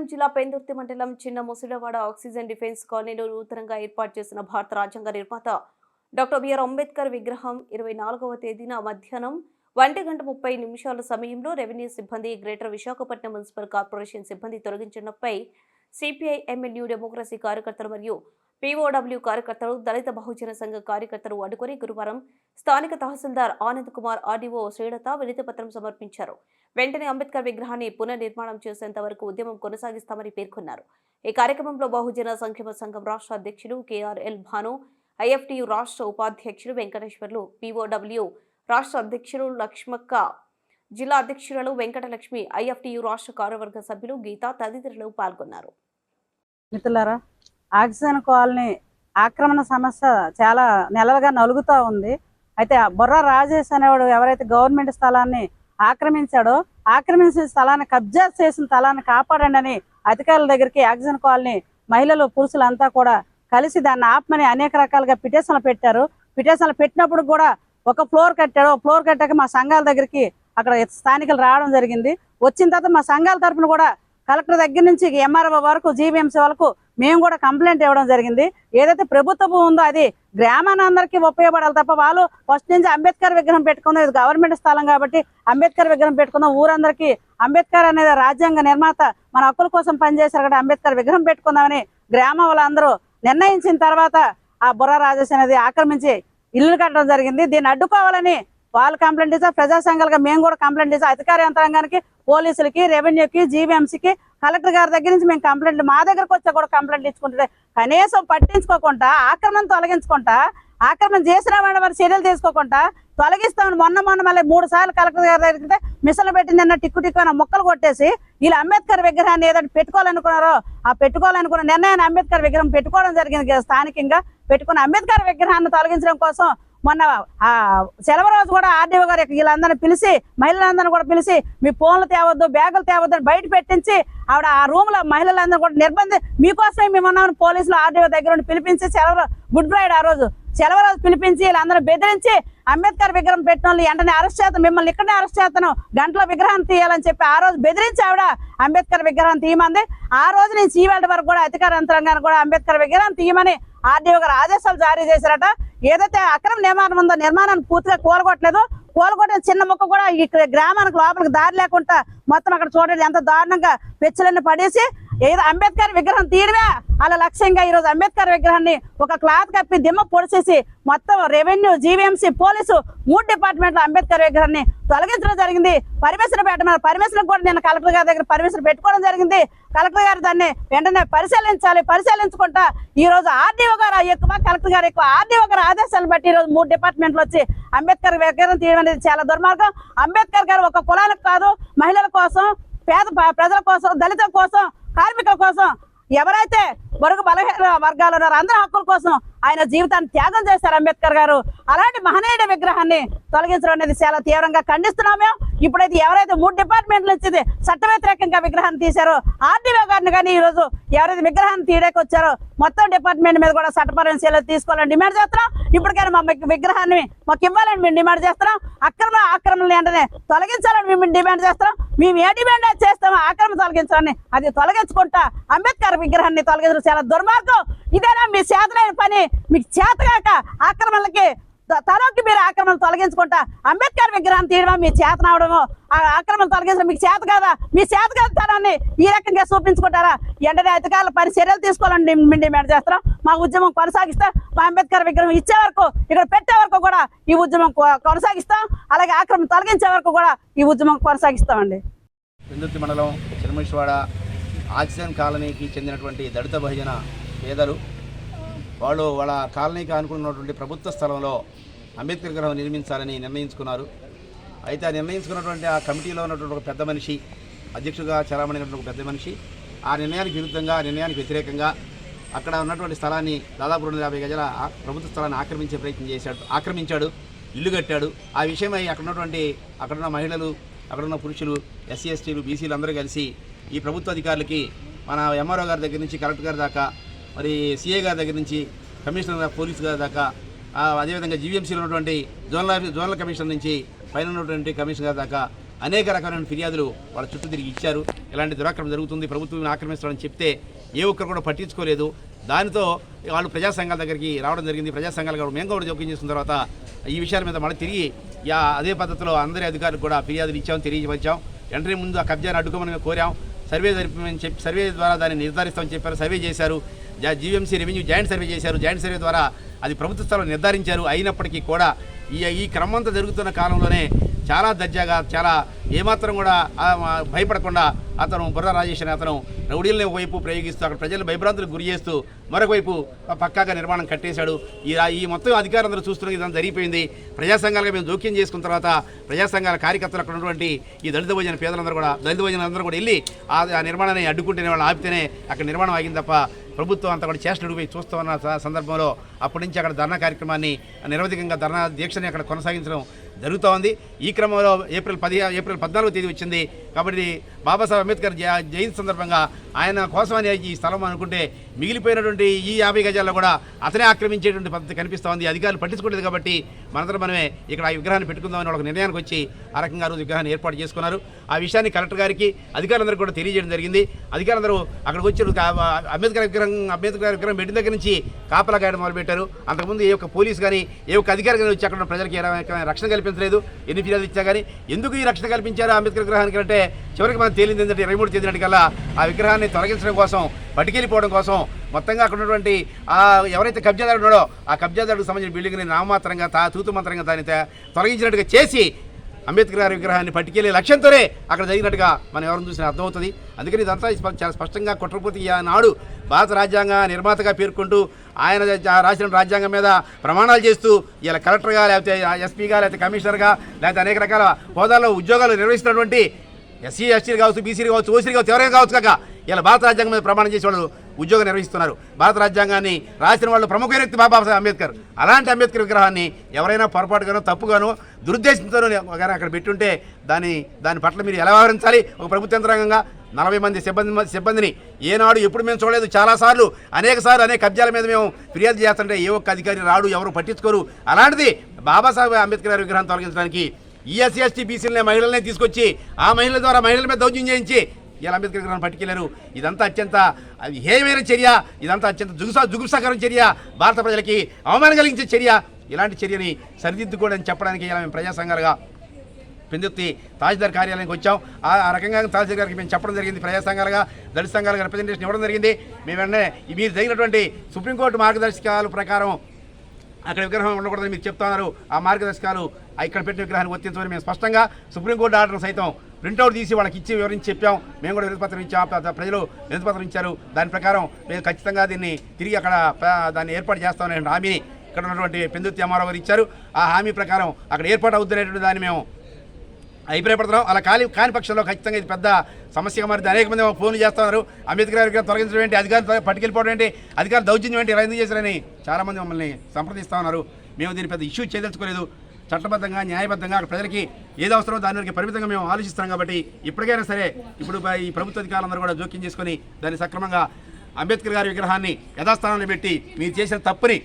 కొత్తగూడెం జిల్లా పెందుర్తి మండలం చిన్న ముసిలవాడ ఆక్సిజన్ డిఫెన్స్ కాలనీలో నూతనంగా ఏర్పాటు చేసిన భారత రాజ్యాంగ నిర్మాత డాక్టర్ బిఆర్ అంబేద్కర్ విగ్రహం ఇరవై నాలుగవ తేదీన మధ్యాహ్నం ఒంటి గంట ముప్పై నిమిషాల సమయంలో రెవెన్యూ సిబ్బంది గ్రేటర్ విశాఖపట్నం మున్సిపల్ కార్పొరేషన్ సిబ్బంది తొలగించడంపై సిపిఐ ఎమ్మెల్యూ డెమోక్రసీ కార్యకర్తలు మరియు పీఓడబ్ల్యూ కార్యకర్తలు దళిత బహుజన సంఘ కార్యకర్తలు అడ్డుకొని గురువారం స్థానిక తహసీల్దార్ ఆనంద్ కుమార్ ఆర్డీఓ శ్రీలత వినతిపత్రం సమర్పించారు. వెంటనే అంబేద్కర్ విగ్రహాన్ని పునర్నిర్మాణం చేసేంత వరకు ఉద్యమం కొనసాగిస్తామని పేర్కొన్నారు. ఈ కార్యక్రమంలో బహుజన సంక్షేమ సంఘం రాష్ట్ర అధ్యక్షులు కేఆర్ఎల్ భాను ఐఎఫ్టియు రాష్ట్ర ఉపాధ్యక్షులు వెంకటేశ్వర్లు పీఓడబ్ల్యూ రాష్ట్ర అధ్యక్షులు లక్ష్మక్క జిల్లా అధ్యక్షురాలు వెంకటలక్ష్మి ఐఎఫ్టియు రాష్ట్ర కార్యవర్గ సభ్యులు గీత తదితరులు పాల్గొన్నారు. మిత్రులారా ఆక్సిజన్ కాలనీ ఆక్రమణ సమస్య చాలా నెలలుగా నలుగుతూ ఉంది. అయితే ఆ బుర్ర రాజేష్ అనేవాడు ఎవరైతే గవర్నమెంట్ స్థలాన్ని ఆక్రమించాడో ఆక్రమించిన స్థలాన్ని కబ్జా చేసిన స్థలాన్ని కాపాడండి అని అధికారుల దగ్గరికి ఆక్సిజన్ కాలనీ మహిళలు పురుషులంతా కూడా కలిసి దాన్ని ఆపమని అనేక రకాలుగా పిటిషన్లు పెట్టారు. పిటిషన్లు పెట్టినప్పుడు కూడా ఒక ఫ్లోర్ కట్టాడు. ఫ్లోర్ కట్టాక మా సంఘాల దగ్గరికి అక్కడ స్థానికులు రావడం జరిగింది. వచ్చిన తర్వాత మా సంఘాల తరపున కూడా కలెక్టర్ దగ్గర నుంచి ఎంఆర్ఓ వరకు జీవీఎంసీ వరకు మేము కూడా కంప్లైంట్ ఇవ్వడం జరిగింది. ఏదైతే ప్రభుత్వ భూమి ఉందో అది గ్రామానందరికీ ఉపయోగపడాలి తప్ప వాళ్ళు ఫస్ట్ నుంచి అంబేద్కర్ విగ్రహం పెట్టుకుందాం ఇది గవర్నమెంట్ స్థలం కాబట్టి అంబేద్కర్ విగ్రహం పెట్టుకుందాం ఊరందరికీ అంబేద్కర్ అనేది రాజ్యాంగ నిర్మాత మన హక్కుల కోసం పనిచేశారు కాబట్టి అంబేద్కర్ విగ్రహం పెట్టుకుందామని గ్రామం వాళ్ళందరూ నిర్ణయించిన తర్వాత ఆ బుర్ర రాజేష్ అనేది ఆక్రమించి ఇల్లు కట్టడం జరిగింది. దీన్ని అడ్డుకోవాలని వాళ్ళు కంప్లైంట్ ఇచ్చారు. ప్రజా సంఘాలుగా మేము కూడా కంప్లైంట్ ఇచ్చాం. అధికార యంత్రాంగానికి పోలీసులకి రెవెన్యూకి జీవీఎంసీకి కలెక్టర్ గారి దగ్గర నుంచి మేము కంప్లైంట్ మా దగ్గరకు వచ్చా కూడా కంప్లైంట్ ఇచ్చుకుంటే కనీసం పట్టించుకోకుండా ఆక్రమణ తొలగించుకుంటా ఆక్రమణ చేసిన వాడి మరి చర్యలు తీసుకోకుండా తొలగిస్తామని మొన్న మొన్న మళ్ళీ మూడు సార్లు కలెక్టర్ గారి దగ్గరికి మిషన్లు పెట్టి టిక్కు టిక్కు అని మొక్కలు కొట్టేసి వీళ్ళు అంబేద్కర్ విగ్రహాన్ని ఏదైనా పెట్టుకోవాలనుకున్నారో ఆ పెట్టుకోవాలనుకున్న నిర్ణయాన్ని అంబేద్కర్ విగ్రహం పెట్టుకోవడం జరిగింది స్థానికంగా పెట్టుకున్న అంబేద్కర్ విగ్రహాన్ని తొలగించడం కోసం మొన్న ఆ సెలవు రోజు కూడా ఆర్డీఓ గారు వీళ్ళందరినీ పిలిచి మహిళలందరినీ కూడా పిలిచి మీ ఫోన్లు తేవద్దు బ్యాగులు తేవద్దు అని బయట పెట్టించి ఆవిడ ఆ రూమ్లో మహిళలందరూ కూడా నిర్బంధి మీకోసమే మేమున్నామని పోలీసులు ఆర్డీఓ దగ్గర ఉండి పిలిపించి సెలవు గుడ్ ఫ్రైడే ఆ రోజు. సెలవు రోజు పిలిపించి వీళ్ళందరూ బెదిరించి అంబేద్కర్ విగ్రహం పెట్టిన వాళ్ళు వెంటనే అరెస్ట్ చేస్తాను మిమ్మల్ని ఇక్కడనే అరెస్ట్ చేస్తాను గంటలో విగ్రహం తీయాలని చెప్పి ఆ రోజు బెదిరించి ఆవిడ అంబేద్కర్ విగ్రహం తీయమంది. ఆ రోజు నుంచి ఈ వరకు కూడా అధికార యంత్రాంగాన్ని కూడా అంబేద్కర్ విగ్రహం తీయమని ఆర్డీఓ గారు ఆదేశాలు జారీ చేశారట. ఏదైతే అక్రమ నిర్మాణం ఉందో నిర్మాణాన్ని పూర్తిగా కూలగొట్టలేదు. కూలగొట్టిన చిన్న ముక్క కూడా ఇక్కడ గ్రామానికి లోపలికి దారి లేకుండా మొత్తం అక్కడ చూడండి ఎంత దారుణంగా పెచ్చలన్నీ పడేసి ఏదో అంబేద్కర్ విగ్రహం తీయడమే. అలా లక్ష్యంగా ఈరోజు అంబేద్కర్ విగ్రహాన్ని ఒక క్లాత్ కప్పి దిమ్మ పొడిచేసి మొత్తం రెవెన్యూ జీవీఎంసీ పోలీసు మూడు డిపార్ట్మెంట్లు అంబేద్కర్ విగ్రహాన్ని తొలగించడం జరిగింది. పర్మిషన్ పెట్టమని పర్మిషన్ కూడా నేను కలెక్టర్ గారి దగ్గర పర్మిషన్ పెట్టుకోవడం జరిగింది. కలెక్టర్ గారు దాన్ని వెంటనే పరిశీలించాలి పరిశీలించుకుంటా ఈ రోజు ఆర్డీఓ గారు ఎక్కువ కలెక్టర్ గారు ఎక్కువ ఆర్డీఓ గారు ఆదేశాలు బట్టి ఈ రోజు మూడు డిపార్ట్మెంట్లు వచ్చి అంబేద్కర్ విగ్రహం తీయడం అనేది చాలా దుర్మార్గం. అంబేద్కర్ గారు ఒక కులానికి కాదు మహిళల కోసం పేద ప్రజల కోసం దళితుల కోసం కార్మికుల కోసం ఎవరైతే వరకు బలహీన వర్గాలు ఉన్నారో అందరి హక్కుల కోసం ఆయన జీవితాన్ని త్యాగం చేశారు అంబేద్కర్ గారు. అలాంటి మహనీయుడి విగ్రహాన్ని తొలగించడం అనేది చాలా తీవ్రంగా ఖండిస్తున్నాము ఇప్పుడైతే ఎవరైతే మూడు డిపార్ట్మెంట్లు ఇచ్చింది చట్ట వ్యతిరేకంగా విగ్రహాన్ని తీశారో ఆర్డీఓ గారిని కానీ ఈ రోజు ఎవరైతే విగ్రహాన్ని తీయడానికి వచ్చారో మొత్తం డిపార్ట్మెంట్ మీద కూడా చట్టపరమైన చర్యలు తీసుకోవాలని డిమాండ్ చేస్తున్నాం. ఇప్పటికైనా మా విగ్రహాన్ని మాకు ఇవ్వాలని మేము డిమాండ్ చేస్తున్నాం. అక్రమ ఆక్రమణ వెంటనే తొలగించాలని మేము డిమాండ్ చేస్తున్నాం. మేము ఏ డిమాండ్ చేస్తామో ఆక్రమణ తొలగించాలని అది తొలగించుకుంటా. అంబేద్కర్ విగ్రహాన్ని తొలగించడం చాలా దుర్మార్గం. ఇదేనా మీ చేతలైన పని? మీకు చేతగాక ఆక్రమణలకి త- మీరు ఆక్రమణ తొలగించుకుంటా అంబేద్కర్ విగ్రహం తీయడం మీ చేతనవడము ఆ ఆక్రమణ తొలగించడం మీకు చేత కాదా? మీ చేత కాదు తనాన్ని ఈ రకంగా చూపించుకుంటారా? ఎండ అధికారుల పని చర్యలు తీసుకోవాలని డి- మేము డిమాండ్ చేస్తున్నాం. మా ఉద్యమం కొనసాగిస్తా మా అంబేద్కర్ విగ్రహం ఇచ్చే వరకు ఇక్కడ పెట్టే వరకు కూడా ఈ ఉద్యమం కొనసాగిస్తాం. అలాగే ఆక్రమణ తొలగించే వరకు కూడా ఈ ఉద్యమం కొనసాగిస్తామండి. పెందుర్తి మండలం చిరమేశ్వాడ ఆక్సిజన్ కాలనీకి చెందినటువంటి దళిత బహుజన పేదలు వాళ్ళు వాళ్ళ కాలనీకి అనుకున్నటువంటి ప్రభుత్వ స్థలంలో అంబేద్కర్ గ్రహం నిర్మించాలని నిర్ణయించుకున్నారు. అయితే ఆ నిర్ణయించుకున్నటువంటి ఆ కమిటీలో ఉన్నటువంటి ఒక పెద్ద మనిషి అధ్యక్షుడిగా చలామణినటువంటి ఒక పెద్ద మనిషి ఆ నిర్ణయానికి విరుద్ధంగా ఆ నిర్ణయానికి వ్యతిరేకంగా అక్కడ ఉన్నటువంటి స్థలాన్ని దాదాపు రెండు యాభై గజల ఆ- ప్రభుత్వ స్థలాన్ని ఆక్రమించే ప్రయత్నం చేశాడు ఆక్రమించాడు ఇల్లు కట్టాడు. ఆ విషయమై అక్కడ ఉన్నటువంటి అక్కడున్న మహిళలు అక్కడున్న పురుషులు ఎస్సీ ఎస్టీలు బీసీలు అందరూ కలిసి ఈ ప్రభుత్వ అధికారులకి మన ఎంఆర్ఓ గారి దగ్గర నుంచి కలెక్టర్ గారి దాకా మరి సీఏ గారి దగ్గర నుంచి కమిషనర్ పోలీస్ గారి దాకా అదేవిధంగా జీవీఎంసీలో ఉన్నటువంటి జోనల్ జోనల్ కమిషనర్ నుంచి పైన ఉన్నటువంటి కమిషనర్ గారి దాకా అనేక రకమైన ఫిర్యాదులు వాళ్ళ చుట్టూ తిరిగి ఇచ్చారు. ఇలాంటి దురాక్రమణ జరుగుతుంది ప్రభుత్వం ఆక్రమిస్తారని చెప్తే ఏ ఒక్కరు కూడా పట్టించుకోలేదు. దానితో వాళ్ళు ప్రజా సంఘాల దగ్గరికి రావడం జరిగింది. ప్రజా సంఘాలు కూడా మేము కూడా జోక్యం చేసిన తర్వాత ఈ విషయాల మీద మళ్ళీ తిరిగి అదే పద్ధతిలో అందరి అధికారులకు కూడా ఫిర్యాదులు ఇచ్చాం తెలియవచ్చాం వెంటనే ముందు ఆ కబ్జాను అడ్డుకోమని కోరాం. సర్వే జరిపి సర్వే ద్వారా దాన్ని నిర్ధారిస్తామని చెప్పారు. సర్వే చేశారు. జీవీఎంసీ రెవెన్యూ జాయింట్ సర్వే చేశారు. జాయింట్ సర్వే ద్వారా అది ప్రభుత్వ స్థలం నిర్ధారించారు. అయినప్పటికీ కూడా ఈ ఈ క్రమంతా జరుగుతున్న కాలంలోనే చాలా దర్జాగా చాలా ఏమాత్రం కూడా భయపడకుండా అతను బుర్ర రాజేష్ అనే అతను రౌడీలని ఒకవైపు ప్రయోగిస్తూ అక్కడ ప్రజలు భయభ్రాంతులకు గురి చేస్తూ మరొక వైపు పక్కాగా నిర్మాణం కట్టేశాడు. ఈ ఈ మొత్తం అధికారులందరూ చూస్తున్న ఇదంతా జరిగిపోయింది. ప్రజా సంఘాలుగా మేము జోక్యం చేసుకున్న తర్వాత ప్రజా సంఘాల కార్యకర్తలు అక్కడ ఉన్నటువంటి ఈ దళిత భోజన పేదలందరూ కూడా దళిత భోజన అందరూ కూడా వెళ్ళి ఆ నిర్మాణాన్ని అడ్డుకుంటేనే వాళ్ళు ఆపితేనే అక్కడ నిర్మాణం ఆగింది తప్ప ప్రభుత్వం అంతా కూడా చేష్టలు పోయి చూస్తామన్న సందర్భంలో అప్పటి నుంచి అక్కడ ధర్నా కార్యక్రమాన్ని నిరవధికంగా ధర్నా దీక్షని అక్కడ కొనసాగించడం జరుగుతూ ఉంది ఈ క్రమంలో ఏప్రిల్ పది ఏప్రిల్ పద్నాలుగో తేదీ వచ్చింది. కాబట్టి బాబాసాహెబ్ అంబేద్కర్ జయంతి సందర్భంగా ఆయన కోసమని ఈ స్థలం అనుకుంటే మిగిలిపోయినటువంటి ఈ యాభై గజాల్లో కూడా అతనే ఆక్రమించేటువంటి పద్ధతి కనిపిస్తూ ఉంది అధికారులు పట్టించుకోలేదు కాబట్టి మనందరం మనమే ఇక్కడ ఆ విగ్రహాన్ని పెట్టుకుందామని ఒక నిర్ణయానికి వచ్చి ఆ రకంగా రోజు విగ్రహాన్ని ఏర్పాటు చేసుకున్నారు. ఆ విషయాన్ని కలెక్టర్ గారికి అధికారులందరికీ కూడా తెలియజేయడం జరిగింది. అధికారులందరూ అక్కడికి వచ్చి అంబేద్కర్ విగ్రహం అంబేద్కర్ విగ్రహం పెట్టిన దగ్గర నుంచి కాపలా గాయడం మొదలుపెట్టారు. అంతకుముందు ఏ ఒక్క పోలీస్ కానీ ఏ ఒక్క అధికారి కానీ వచ్చి అక్కడ ప్రజలకు ప్రజలకి ఏ రకమైన రక్షణ కల్పించలేదు. ఎన్ని ఫిర్యాదులు ఇచ్చా కానీ ఎందుకు ఈ రక్షణ కల్పించారు అంబేద్కర్ విగ్రహానికి అంటే చివరికి మనకు తేలింది ఏంటంటే ఇరవై మూడు తేదీ ఆ విగ్రహాన్ని తొలగించడం కోసం పట్టుకెళ్ళిపోవడం కోసం మొత్తంగా అక్కడ ఉన్నటువంటి ఎవరైతే కబ్జాదారు ఉన్నాడో ఆ కబ్జాదారుకు సంబంధించిన బిల్డింగ్ని నామమాత్రంగా తా తూతు మంత్రంగా దాన్ని తొలగించినట్టుగా చేసి అంబేద్కర్ గారి విగ్రహాన్ని పట్టుకెళ్ళే లక్ష్యంతోనే అక్కడ జరిగినట్టుగా మనం ఎవరిని చూసినా అర్థమవుతుంది. అందుకని ఇదంతా స్ప- చాలా స్పష్టంగా కుట్రపూర్తి నాడు భారత రాజ్యాంగ నిర్మాతగా పేర్కొంటూ ఆయన రాసిన రాజ్యాంగం మీద ప్రమాణాలు చేస్తూ ఇలా కలెక్టర్గా లేకపోతే ఎస్పీగా లేకపోతే కమిషనర్గా లేకపోతే అనేక రకాల హోదాల్లో ఉద్యోగాలు నిర్వహిస్తున్నటువంటి ఎస్సీ ఎస్టీలు కావచ్చు బీసీలు కావచ్చు ఓసీలు కావచ్చు ఎవరైనా కావచ్చు కాక ఇలా భారత రాజ్యాంగం మీద ప్రమాణం చేసే వాళ్ళు ఉద్యోగం నిర్వహిస్తున్నారు. భారత రాజ్యాంగాన్ని రాసిన వాళ్ళు ప్రముఖ వ్యక్తి బాబాసాహెబ్ అంబేద్కర్. అలాంటి అంబేద్కర్ విగ్రహాన్ని ఎవరైనా పొరపాటుగానో తప్పుగానో దురుద్దేశంతోనో కానీ అక్కడ పెట్టుంటే దాని దాని పట్ల మీరు ఎలా వ్యవహరించాలి? ఒక ప్రభుత్వ యంత్రాంగంగా నలభై మంది సిబ్బంది సిబ్బందిని ఏనాడు ఎప్పుడు మేము చూడలేదు. చాలాసార్లు అనేక సార్లు అనేక కబ్జాల మీద మేము ఫిర్యాదు చేస్తుంటే ఏ ఒక్క అధికారి రాడు ఎవరు పట్టించుకోరు. అలాంటిది బాబాసాహెబ్ అంబేద్కర్ గారి విగ్రహం తొలగించడానికి ఈ ఎస్టీ బీసీలనే మహిళలనే తీసుకొచ్చి ఆ మహిళల ద్వారా మహిళల మీద దౌర్జన్యం చేయించి ఇలా అంబేద్కర్ గారు పట్టుకెళ్ళారు. ఇదంతా అత్యంత అది హేయమైన చర్య. ఇదంతా అత్యంత జుగుసా జుగుప్సాకరం చర్య. భారత ప్రజలకి అవమానం కలిగించే చర్య. ఇలాంటి చర్యని సరిదిద్దుకోవడం చెప్పడానికి ఇలా మేము ప్రజా సంఘాలుగా పెందుర్తి తహసీల్దార్ కార్యాలయానికి వచ్చాం. ఆ రకంగా తహసీల్దార్ గారికి మేము చెప్పడం జరిగింది ప్రజా సంఘాలుగా దళిత సంఘాలుగా రిప్రజెంటేషన్ ఇవ్వడం జరిగింది. మేము వెంటనే మీరు జరిగినటువంటి సుప్రీంకోర్టు మార్గదర్శకాల ప్రకారం అక్కడ విగ్రహం ఉండకూడదని మీరు చెప్తున్నారు. ఆ మార్గదర్శకాలు ఇక్కడ పెట్టిన విగ్రహాన్ని వర్తించమని మేము స్పష్టంగా సుప్రీంకోర్టు ఆర్డర్ సైతం ప్రింట్అవుట్ తీసి వాళ్ళకి ఇచ్చి వివరించి చెప్పాం. మేము కూడా వినతిపత్రం ఇచ్చాం ప్రజలు వినతిపత్రం ఇచ్చారు. దాని ప్రకారం మేము ఖచ్చితంగా దీన్ని తిరిగి అక్కడ దాన్ని ఏర్పాటు చేస్తామనే హామీని ఇక్కడ ఉన్నటువంటి పెందుతి అమ్మారావు గారు ఇచ్చారు. ఆ హామీ ప్రకారం అక్కడ ఏర్పాటు అవుతున్నటువంటి దాన్ని మేము అభిప్రాయపడుతున్నాం. అలా కాలి కాని పక్షంలో ఖచ్చితంగా ఇది పెద్ద సమస్యగా మరి అనేక మంది మాకు ఫోన్లు చేస్తున్నారు. అంబేద్కర్ గారికి తొలగించడం ఏంటి? అధికారులు పట్టుకెళ్ళిపోవడం ఏంటి? అధికారులు దౌర్జన్యం ఏంటి? ఇలా ఎందుకు చేశారని చాలామంది మమ్మల్ని సంప్రదిస్తూ ఉన్నారు. మేము దీన్ని పెద్ద ఇష్యూ చేయదలుచుకోలేదు. చట్టబద్ధంగా న్యాయబద్ధంగా ప్రజలకి ఏది అవసరమో దాని వరకు పరిమితంగా మేము ఆలోచిస్తున్నాం కాబట్టి ఇప్పటికైనా సరే ఇప్పుడు ఈ ప్రభుత్వ అధికారులందరూ కూడా జోక్యం చేసుకొని దాన్ని సక్రమంగా అంబేద్కర్ గారి విగ్రహాన్ని యథాస్థానంలో పెట్టి మీరు చేసిన తప్పుని